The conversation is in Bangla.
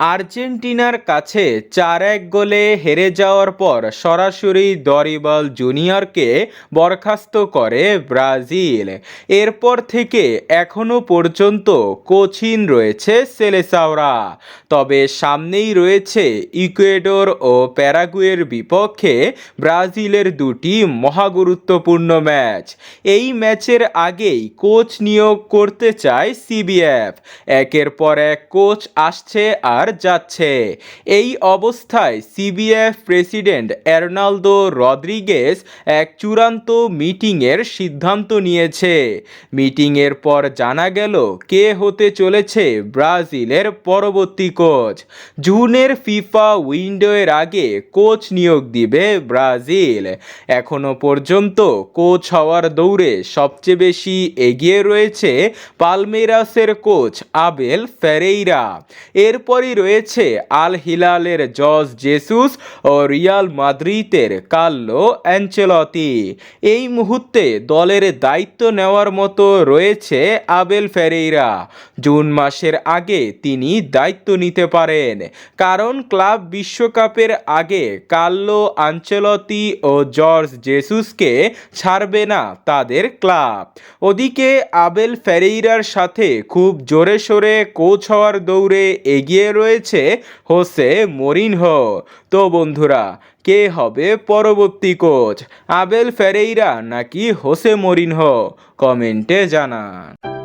আর্জেন্টিনার কাছে চার এক গোলে হেরে যাওয়ার পর সরাসরি দরিবল জুনিয়রকে বরখাস্ত করে ব্রাজিল। এরপর থেকে এখনও পর্যন্ত কোচিন রয়েছে সেলেসাওরা। তবে সামনেই রয়েছে ইকুয়েডর ও প্যারাগুয়ের বিপক্ষে ব্রাজিলের দুটি মহাগুরুত্বপূর্ণ ম্যাচ। এই ম্যাচের আগেই কোচ নিয়োগ করতে চায় সিবিএফ। একের পর এক কোচ আসছে আর যাচ্ছে। এই অবস্থায় সিবিএফ প্রেসিডেন্ট এর্নালদো রদ্রিগেস এক চূড়ান্ত মিটিংয়ের সিদ্ধান্ত নিয়েছে। মিটিংয়ের পর জানা গেল কে হতে চলেছে ব্রাজিলের পরবর্তী কোচ। জুনের ফিফা উইন্ডোয়ের আগে কোচ নিয়োগ দিবে ব্রাজিল। এখনও পর্যন্ত কোচ হওয়ার দৌড়ে সবচেয়ে বেশি এগিয়ে রয়েছে পালমেরাসের কোচ আবেল ফেরেইরা। এরপরই রয়েছে আল হিলালের জজ জেসুস ও রিয়াল মাদ্রিদের কার্লো অ্যাঞ্চেলতি। এই মুহূর্তে দলের দায়িত্ব নেওয়ার মতো রয়েছে আবেল ফেরেইরা। জুন মাসের আগে তিনি দায়িত্ব নিতে পারেন, কারণ ক্লাব বিশ্বকাপের আগে কার্লো আঞ্চলতি ও জর্জ জেসুসকে ছাড়বে না তাদের ক্লাব। ওদিকে আবেল ফেরেইরার সাথে খুব জোরে সোরে কোচ হওয়ার দৌড়ে এগিয়ে রয়েছে হোসে মরিনহো। তো বন্ধুরা, কে হবে পরবর্তী কোচ, আবেল ফেরেইরা নাকি হোসে মরিনহো? কমেন্টে জানান।